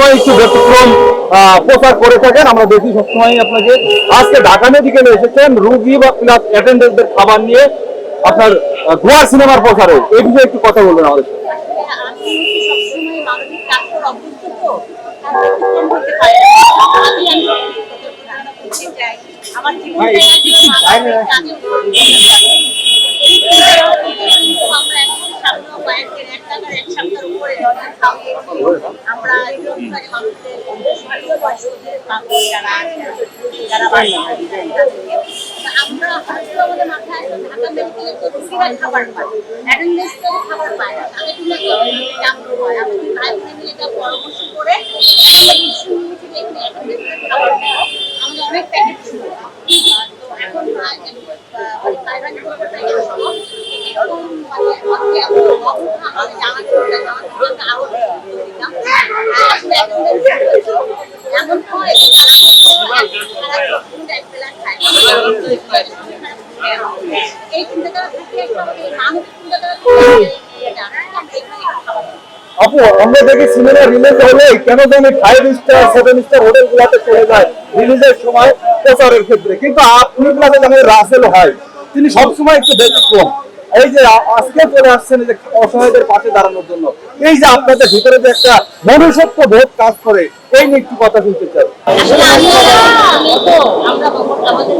সবসময় একটু ব্যতিক্রম প্রচার করে থাকেন। আমরা দেখি সবসময় আপনাকে। আজকে ঢাকা মেডিকেলে এসেছেন রুগী বা প্লাস অ্যাটেন্ডেন্টদের খাবার নিয়ে আপনার গোয়ার সিনেমার প্রচারে। এই বিষয়ে একটু কথা বলবেন আমাদের। আমার আমরা আমাদের মাথায় ঢাকা মেডিকেলে তো রুগীরা খাবার তো খাবার পায় না তাদের জন্য পরামর্শ করে খাবার আমাদের অনেক প্যাকেট ছিল তো এখন প্রাইভেট এরকম আমাদের আরও আপু, আমরা দেখি সিনেমা রিলিজ হলে কেন জানি five star seven star hotel গুলাতে চলে যায় রিলিজের সময় প্রচারের ক্ষেত্রে। কিন্তু আপনি জানেন রাসেল হয়, তিনি সবসময় একটু ব্যতিক্রম এই যে আজকে চলে আসছেন যে অসহায়দের পাশে দাঁড়ানোর জন্য, এই যে আপনাদের ভিতরে যে একটা মনুষ্যত্ব বোধ কাজ করে, এই নিয়ে একটু কথা শুনতে চাই আসলে আমরা আমি তো আমরা বাবা- আমাদের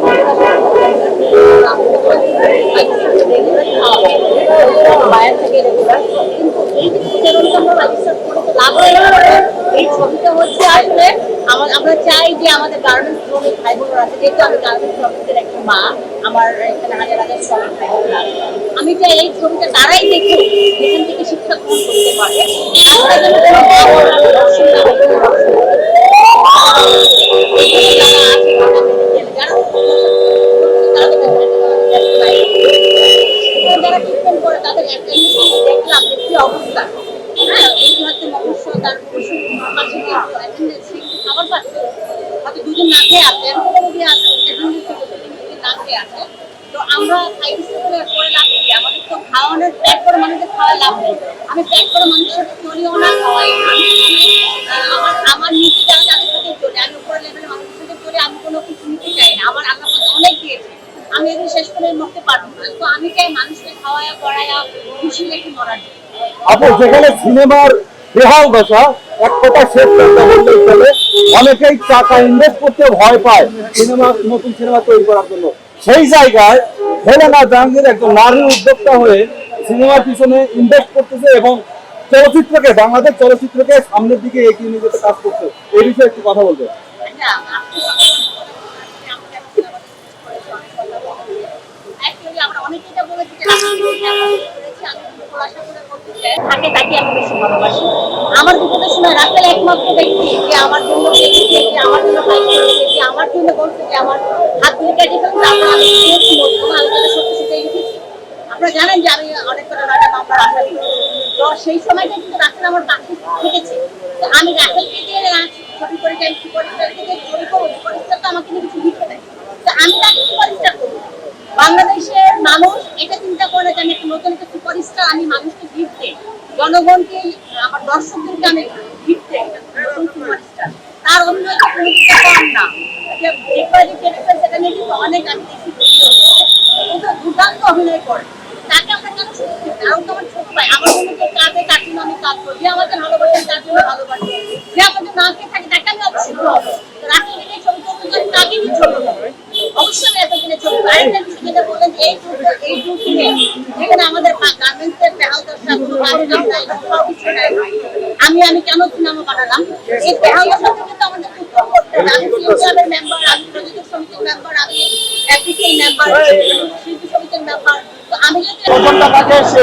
বাইরে থেকে রেগুলার কিন্তু এই যে প্রচারণটা আমরা register করে তো লাভ হয় না। এই ছবিটা হচ্ছে আসলে আমা- আমরা চাই যে আমাদের গার্মেন্টস শ্রমিক ভাই বোনরা আছে, যেহেতু আমি গার্মেন্টস শ্রমিকদের একটা মা, আমার এখানে হাজার হাজার শ্রমিক ভাই বোনরা আমি চাই এই ছবিটা তারাই দেখে এখান থেকে শিক্ষা গ্রহণ করতে পারে। আমরা অবস্থা। হ্যাঁ এই হচ্ছে মনুষ্য তার পশু পাশে দুজন না খেয়ে আছে না খেয়ে আছে তো আমরা করে লাভ কি? আমাদের তো খাওয়ানোর প্যাক করে খাওয়া লাভ নেই। আমি প্যাক করে মানুষের চলিও না, খাওয়াই আমি আমার আমার যারা তাদের সাথে আমি উপরে মানুষের সাথে আমি কোনো কিছু নিতে চাই না। আমার অনেক আমি শেষ করে মরতে পারব না। তো আমি চাই মানুষকে খাওয়ায়া, পড়ায়া, খুশি রেখে মরার জন্য। আপু, যেখানে সিনেমার বেহাল দশা, এক কথা শেষ করতে বললেই চলে অনেকেই টাকা ইনভেস্ট করতে ভয় পায়। সিনেমা, নতুন সিনেমা তৈরি করার জন্য। সেই জায়গায় হেলেনা জাহাঙ্গীর একজন নারী উদ্যোক্তা হয়ে সিনেমার পিছনে ইনভেস্ট করতেছে এবং চলচ্চিত্রকে, বাংলাদেশ চলচ্চিত্রকে সামনের দিকে এগিয়ে নিয়ে যেতে কাজ করছে। এই বিষয়ে একটু কথা বলবে। তাকে আমি বেশি ভালোবাসি। আমার বিপদের সময় রাসেল একমাত্র ব্যক্তি যে আমার জন্য আমার জন্য আমার জন্য বলছে যে আমার হাত ধরে কেটে আমি সত্যি। আপনারা জানেন যে আমি অনেক তো সেই সময়টা কিন্তু রাসেল আমার পাশে থেকেছে। আমি রাসেলকে দিয়ে ছবি করে যাই তো আমাকে কিছু লিখে তো আমি তাকে সুপারস্টার করব বাংলাদেশের মানুষ এটা চিন্তা করে যে আমি একটা নতুন একটা সুপারস্টার আমি মানুষকে গিফট জনগণকে আমার গানে সুপারস্টার। তার অন্য কিন্তু অনেক দেখি ভিডিও দুর্দান্ত অভিনয় করে। তাকে আমরা কেন শুনছি চাই তো আমার ছোট ভাই। আমার জন্য যে কাজে তার আমি কাজ করি। যে আমাকে ভালোবাসে, তার জন্য ভালোবাসে। যে আমাদের না খেয়ে থাকে তাকে আমি অবশ্যই আমি আমি কেন সিনেমা বানালাম এই বেহাল দশা থেকে আমি মেম্বার আমি প্রযোজক সমিতির মেম্বার আমি মেম্বার শিল্পী সমিতির মেম্বার আমি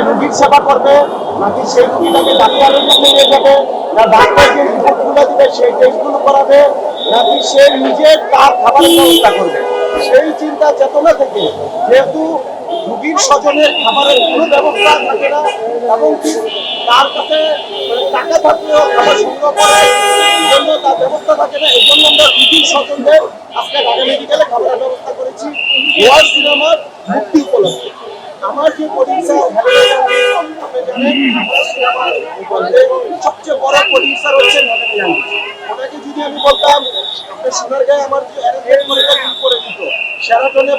যদি সেবা করবে, নাকি সেই রুগীটাকে ডাক্তারের নিয়ে যাবে, না ডাক্তার যে দিবে, সেই টেস্টগুলো করাবে, নাকি সে নিজে তার খাবারের ব্যবস্থা করবে? চিন্তা চেতনা থেকে যেহেতু রুগীর স্বজনের খাবারের কোনো ব্যবস্থা থাকে না, এবং তার কাছে মানে টাকা থাকলেও খাবার সংগ্রহ করার জন্য তার ব্যবস্থা থাকে না এই জন্য আমরা রুগীর স্বজনদের আজকে ঢাকা মেডিকেলে খাবারের ব্যবস্থা করেছি ওয়ার সিনেমার মুক্তি উপলক্ষে। আমার যে সবচেয়ে বড় প্রডিউসার হচ্ছে নরেন্দ্র যদি আমি বলতাম সোনার গায়ে আমার করে দিত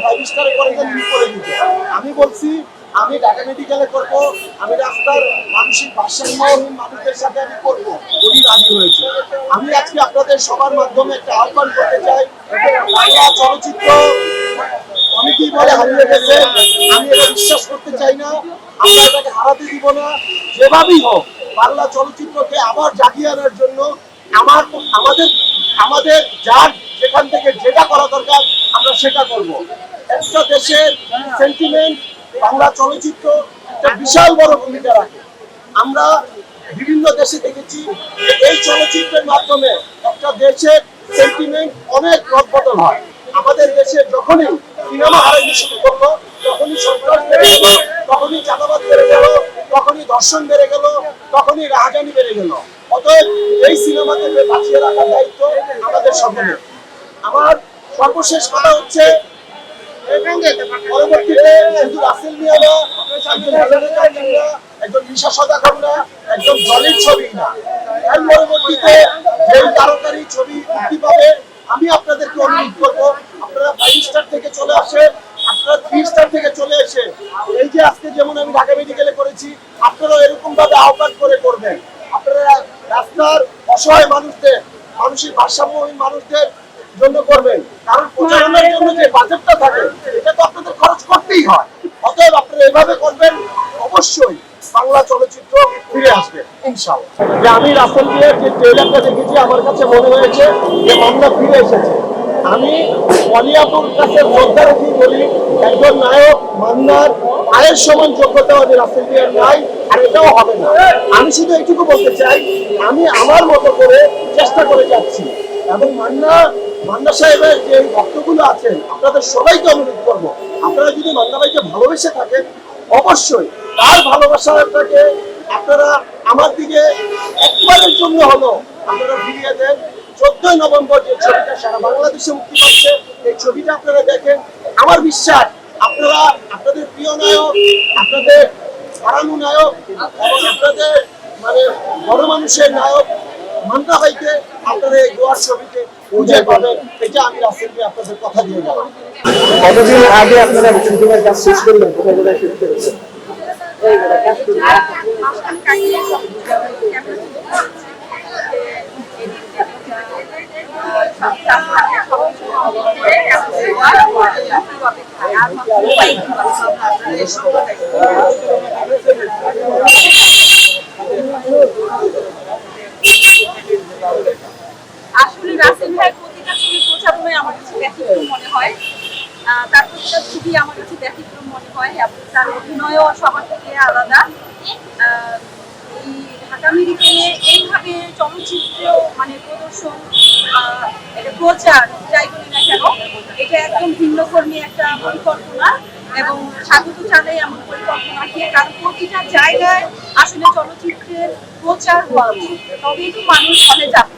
ফাইভ স্টারে করে করে দিত? আমি বলছি, আমি ঢাকা মেডিকেলে করব, আমি রাস্তার মানসিক ভারসাম্যহীন মানুষদের সাথে আমি করব। উনি রাজি হয়েছে। আমি আজকে আপনাদের সবার মাধ্যমে একটা আহ্বান করতে চাই বাংলা চলচ্চিত্র অনেকেই বলে হারিয়ে গেছে আমি এটা বিশ্বাস করতে চাই না। আমরা এটাকে হারাতে দিব না। যেভাবেই হোক, বাংলা চলচ্চিত্রকে আবার জাগিয়ে আনার জন্য আমার, আমাদের আমাদের যার যেখান থেকে যেটা করা দরকার, আমরা সেটা করব। একটা দেশের সেন্টিমেন্ট বাংলা চলচ্চিত্র একটা বিশাল বড় ভূমিকা রাখে। আমরা বিভিন্ন দেশে দেখেছি এই চলচ্চিত্রের মাধ্যমে একটা দেশের সেন্টিমেন্ট অনেক রদবদল হয়। আমাদের দেশে যখনই আমার সর্বশেষ কথা হচ্ছে পরবর্তীতে শুধু রাসেল একজন জলের ছবি না পরবর্তীতে ছবি মুক্তি পাবে আমি আপনাদেরকে অনুরোধ করব আপনারা ফাইভ স্টার থেকে চলে আসেন আপনারা থ্রি স্টার থেকে চলে এসে, এই যে আজকে যেমন আমি ঢাকা মেডিকেলে করেছি আপনারা এরকম ভাবে আহ্বান করে করবেন। আপনারা রাস্তার অসহায় মানুষদের, মানসিক ভারসাম্যহীন মানুষদের জন্য করবেন। কারণ জন্য যে বাজেটটা থাকে, এটা তো আপনাদের খরচ করতেই হয়। অতএব আপনারা এভাবে করবেন, অবশ্যই বাংলা চলচ্চিত্র ফিরে আসবে, ইনশাআল্লাহ। যে আমি রাসেল মিয়ার যে ট্রেলারটা দেখেছি, আমার কাছে মনে হয়েছে যে মামলা ফিরে এসেছে। আমি অলিয়াপুর কাছে শ্রদ্ধা রেখেই বলি, একজন নায়ক, মান্নার, আয়ের সমান যোগ্যতা আমি রাসেল মিয়ার নাই, আর এটাও হবে না। আমি শুধু এইটুকু বলতে চাই, আমি আমার মতো করে চেষ্টা করে যাচ্ছি। এবং মান্না মান্না সাহেবের যে ভক্তগুলো আছেন, আপনাদের সবাইকে অনুরোধ করব, আপনারা যদি মান্না ভাইকে ভালোবেসে থাকেন, অবশ্যই তার ভালোবাসাটাকে আপনারা আমার দিকে একবারের জন্য হলো আপনারা ফিরিয়ে দেন। চোদ্দই নভেম্বর যে ছবিটা সারা বাংলাদেশে মুক্তি পাচ্ছে এই ছবিটা আপনারা দেখেন। আমার বিশ্বাস আপনারা আপনাদের প্রিয় নায়ক আপনাদের হারানো নায়ক এবং আপনাদের মানে বড় মানুষের নায়ক মান্না ভাইকে আপনারা এই গোয়ার ছবিতে খুঁজে পাবেন। এটা আমি রাসেলকে আপনাদের কথা দিয়ে গেলাম কতদিন আগে আপনারা শুটিংয়ের কাজ শেষ করলেন? কোথায় কোথায় শুট করেছেন আসলে রাসেল ভাইয়ের প্রতিটা ছবি প্রচারণায় আমার কাছে ব্যতিক্রম মনে হয়। তার প্রতিটা ছবি আমার কাছে ব্যতিক্রম মনে হয় এবং তার অভিনয়ও সবার থেকে আলাদা। এই ঢাকা মেডিকেলে এইভাবে চলচ্চিত্র মানে প্রদর্শন এটা প্রচার যাই বলি না কেন, এটা একদম ভিন্নকর্মী একটা পরিকল্পনা এবং স্বাগত জানাই এমন পরিকল্পনাকে কারণ প্রতিটা জায়গায় আসলে চলচ্চিত্রের প্রচার হওয়া উচিত। তবেই তো মানুষ হলে যাবে।